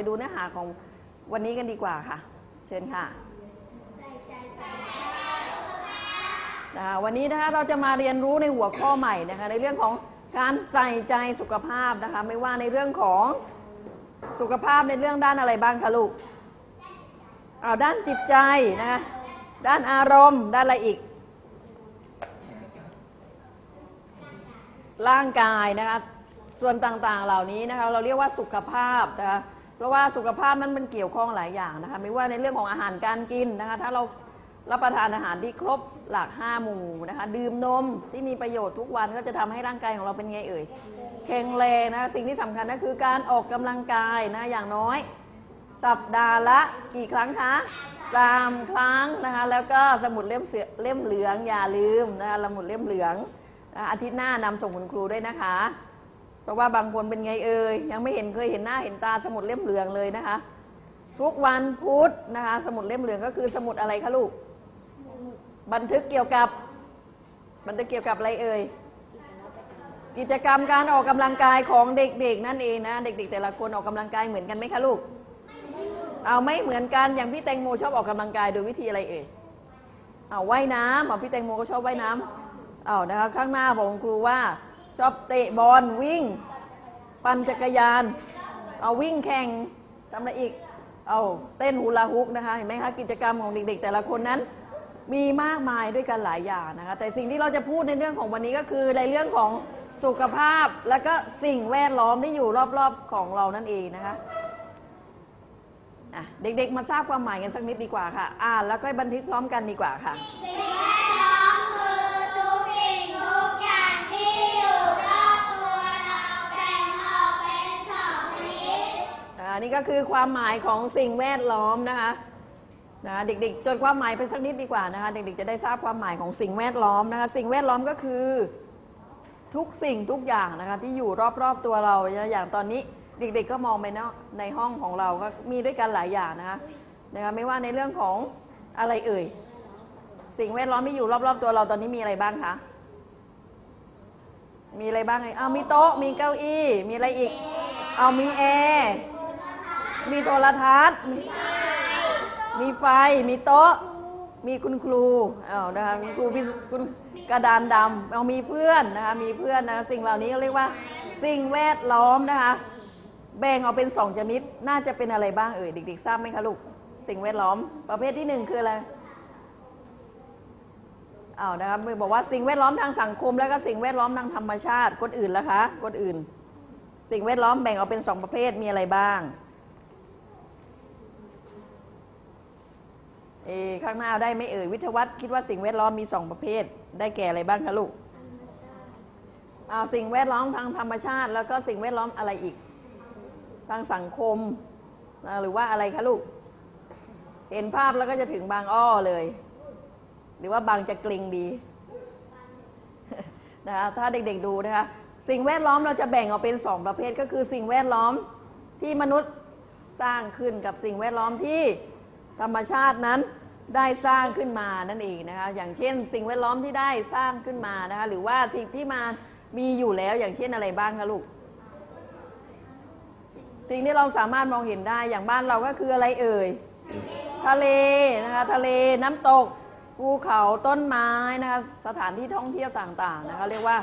ไปดูเนื้อหาของวันนี้กันดีกว่าค่ะ เชิญค่ะนะคะวันนี้นะคะเราจะมาเรียนรู้ในหัวข้อใหม่นะคะในเรื่องของการใส่ใจสุขภาพนะคะ ไม่ว่าในเรื่องของสุขภาพในเรื่องด้านอะไรบ้างคะลูกเอาด้านจิตใจนะคะด้านอารมณ์ด้านอะไรอีก ร่างกายนะคะส่วนต่างๆเหล่านี้นะคะเราเรียกว่าสุขภาพนะคะ เพราะว่าสุขภาพนั้นมันเกี่ยวข้องหลายอย่างนะคะ ไม่ว่าในเรื่องของอาหารการกินนะคะ ถ้าเรารับประทานอาหารที่ครบหลักห้าหมู่นะคะ ดื่มนมที่มีประโยชน์ทุกวันก็จะทำให้ร่างกายของเราเป็นไงเอ่ยแข็งแรงนะคะสิ่งที่สำคัญก็คือการออกกำลังกายนะอย่างน้อย สัปดาห์ละกี่ครั้งคะสามครั้งนะคะ แล้วก็สมุดเล่มเสือเล่มเหลืองอย่าลืมนะคะสมุดเล่มเหลืองนะะอาทิตย์หน้านำส่งคุณครูด้วยนะคะ ราะว่าบางคนเป็นไงเอ่ยยังไม่เห็นเคยเห็นหน้าเห็นตาสมุดเล่มเหลืองเลยนะคะ ทุกวันพุธนะคะ สมุดเล่มเหลืองก็คือสมุดอะไรคะลูก บันทึกเกี่ยวกับ บันทึกเกี่ยวกับอะไรเอ่ยกิจกรรมการออกกำลังกายของเด็กๆ นั่นเองนะ เด็ก ๆ แต่ละคนออกกำลังกายเหมือนกันไหมคะลูกเอาไม่เหมือนกันอย่างพี่แตงโมชอบออกกำลังกายโดยวิธีอะไรเอ่ยเอาว่ายน้ำเอาพี่แตงโมก็ชอบว่ายน้ำเอานะคะข้างหน้าบอกคุณครูว่า ชอบเตะบอลวิ่ง ปั่นจักรยาน เอาวิ่งแข่งทำอะไรอีก เอาเต้นฮูลาฮุกนะคะเห็นไหมคะกิจกรรมของเด็กๆ แต่ละคนนั้นมีมากมายด้วยกันหลายอย่างนะคะ แต่สิ่งที่เราจะพูดในเรื่องของวันนี้ก็คือในเรื่องของสุขภาพและก็สิ่งแวดล้อมที่อยู่รอบๆของเรานั่นเองนะคะเด็กๆมาทราบความหมายกันสักนิดดีกว่าค่ะ อ่านแล้วก็บันทึกพร้อมกันดีกว่าค่ะ นี่ก็คือความหมายของสิ่งแวดล้อมนะคะนะะเด็กๆจดความหมายไปสักนิดดีกว่านะคะเด็กๆจะได้ทราบความหมายของสิ่งแวดล้อมนะคะสิ่งแวดล้อมก็คือ ทุกสิ่งทุกอย่างนะคะที่อยู่รอบๆตัวเราอย่างตอนนี้เด็กๆก็มองไปเนาะในห้องของเราก็มีด้วยกันหลายอย่างนะคะนะคะไม่ว่าในเรื่องของอะไรเอ่ย สิ่งแวดล้อมที่อยู่รอบๆตัวเราตอนนี้มีอะไรบ้างคะมีอะไรบ้างไอ้าวมีโต๊ะมีเก้าอี้มีอะไรอีกเอามีแอร์ มีโทรทัศน์มีมีไฟ มีโต๊ะ มีคุณครูเอานะคะคุณครูพี่คุณกระดานดำเอามีเพื่อนนะคะ มีเพื่อนนะ สิ่งเหล่านี้เรียกว่า สิ่งแวดล้อมนะคะ แบ่งออกเป็นสองชนิด น่าจะเป็นอะไรบ้างเอ่ย เด็กๆ ทราบไหมคะลูก สิ่งแวดล้อม ประเภทที่หนึ่งคืออะไรอ้าวนะครับบอกว่าสิ่งแวดล้อมทางสังคม แล้วก็สิ่งแวดล้อมทางธรรมชาติ คนอื่นล่ะคะ คนอื่น สิ่งแวดล้อมแบ่งออกเป็นสองประเภท มีอะไรบ้าง เอข้างหน้าได้ไหม่เอ่ยวิทยวัฒน์คิดว่าสิ่งแวดล้อมมีสองประเภท ได้แก่อะไรบ้างคะลูกเอาสิ่งแวดล้อมทางธรรมชาติ แล้วก็สิ่งแวดล้อมอะไรอีก ทางสังคม หรือว่าอะไรคะลูก เห็นภาพแล้วก็จะถึงบางอ้อเลย หรือว่าบางจะเกรงดีนะคะถ้าเด็กๆดูนะคะสิ่งแวดล้อมเราจะแบ่งออกเป็นสองประเภทก็คือสิ่งแวดล้อมที่มนุษย์สร้างขึ้นกับสิ่งแวดล้อมที่ ธรรมชาตินั้นได้สร้างขึ้นมานั่นเองนะคะอย่างเช่น สิ่งแวดล้อมที่ได้สร้างขึ้นมานะคะหรือว่าสิ่งที่มามีอยู่แล้วอย่างเช่นอะไรบ้างคะลูกสิ่งที่เราสามารถมองเห็นได้อย่างบ้านเราก็คืออะไรเอ่ยทะเลนะคะทะเลน้ำตกภูเขาต้นไม้นะคะสถานที่ท่องเที่ยวต่างๆนะคะเรียกว่า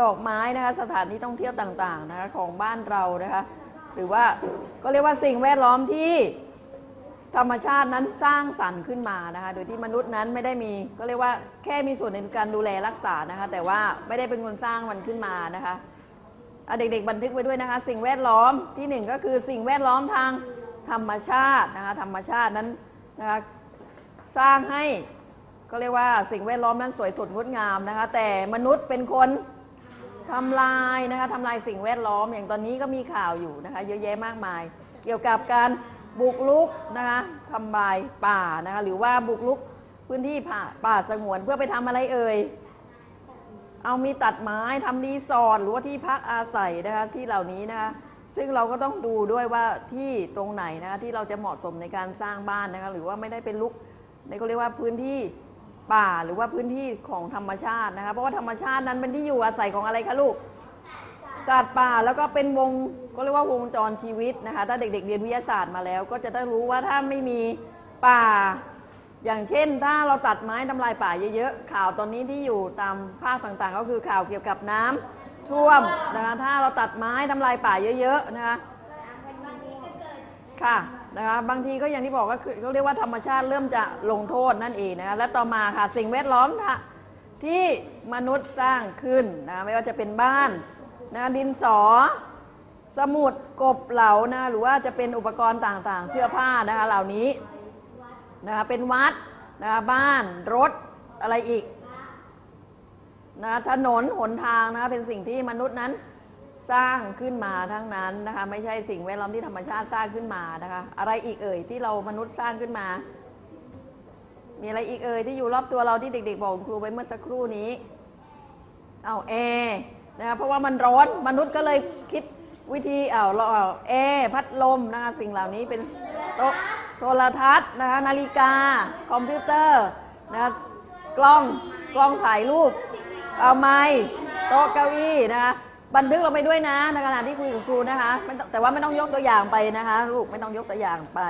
ดอกไม้นะคะสถานที่ท่องเที่ยวต่างๆนะคะของบ้านเรานะคะหรือว่าก็เรียกว่าสิ่งแวดล้อมที่ ธรรมชาตินั้นสร้างสรรค์ขึ้นมานะคะ โดยที่มนุษย์นั้นไม่ได้มีก็เรียกว่าแค่มีส่วนในการดูแลรักษานะคะ แต่ว่าไม่ได้เป็นคนสร้างมันขึ้นมานะคะอะเด็กๆบันทึกไว้ด้วยนะคะ สิ่งแวดล้อมที่หนึ่งก็คือสิ่งแวดล้อมทางธรรมชาตินะคะธรรมชาตินั้นนะคะสร้างให้ก็เรียกว่าสิ่งแวดล้อมนั้นสวยสดงดงามนะคะ แต่มนุษย์เป็นคนทำลายนะคะทำลายสิ่งแวดล้อมอย่างตอนนี้ก็มีข่าวอยู่นะคะ เยอะแยะมากมาย เกี่ยวกับการ บุกรุกนะคะทำลายป่านะคะหรือว่าบุกรุกพื้นที่ป่าป่าสงวนเพื่อไปทำอะไรเอ่ย เอามีตัดไม้ทำรีสอร์ทหรือว่าที่พักอาศัยนะคะที่เหล่านี้นะคะซึ่งเราก็ต้องดูด้วยว่าที่ตรงไหนนะคะที่เราจะเหมาะสมในการสร้างบ้านนะคะหรือว่าไม่ได้เป็นลุกในก็เรียกว่าพื้นที่ป่าหรือว่าพื้นที่ของธรรมชาตินะคะเพราะว่าธรรมชาตินั้นเป็นที่อยู่อาศัยของอะไรคะลูก สัตว์ป่าแล้วก็เป็นวงก็เรียกว่าวงจรชีวิตนะคะ ถ้าเด็ก ๆ เรียนวิทยาศาสตร์มาแล้ว ก็จะได้รู้ว่าถ้าไม่มีป่า อย่างเช่น ถ้าเราตัดไม้ทำลายป่าเยอะๆข่าวตอนนี้ที่อยู่ตามภาคต่างๆ ก็คือข่าวเกี่ยวกับน้ำท่วมนะคะถ้าเราตัดไม้ทำลายป่าเยอะๆนะคะค่ะนะคะบางทีก็อย่างที่บอกก็คือเขาเรียกว่าธรรมชาติเริ่มจะลงโทษนั่นเองนะคะและต่อมาค่ะสิ่งแวดล้อมที่มนุษย์สร้างขึ้นนะไม่ว่าจะเป็นบ้าน นะดินสอ สมุดกบเหลานะหรือว่าจะเป็นอุปกรณ์ต่างๆ เสื้อผ้านะคะเหล่านี้นะคะเป็นวัดนะคะบ้านรถอะไรอีกนะถนนหนทางนะคะเป็นสิ่งที่มนุษย์นั้นสร้างขึ้นมาทั้งนั้นนะคะไม่ใช่สิ่งแวดล้อมที่ธรรมชาติสร้างขึ้นมานะคะอะไรอีกเอ่ยที่เรามนุษย์สร้างขึ้นมา มีอะไรอีกเอ่ยที่อยู่รอบตัวเราที่เด็ก ๆ บอกคุณครูไปเมื่อสักครู่นี้เอาแอร์ นะคะเพราะว่ามันร้อนมนุษย์ก็เลยคิดวิธีเอาเราเอแอร์พัดลมนะคะสิ่งเหล่านี้เป็นโต๊ะโทรทัศน์นะคะนาฬิกา คอมพิวเตอร์นะคะกล้องกล้องถ่ายรูป เอาไม้โต๊ะเก้าอี้นะคะบันทึกเราไปด้วยนะในขณะที่คุยกับครูนะคะแต่ว่าไม่ต้องยกตัวอย่างไปนะคะลูกไม่ต้องยกตัวอย่างไป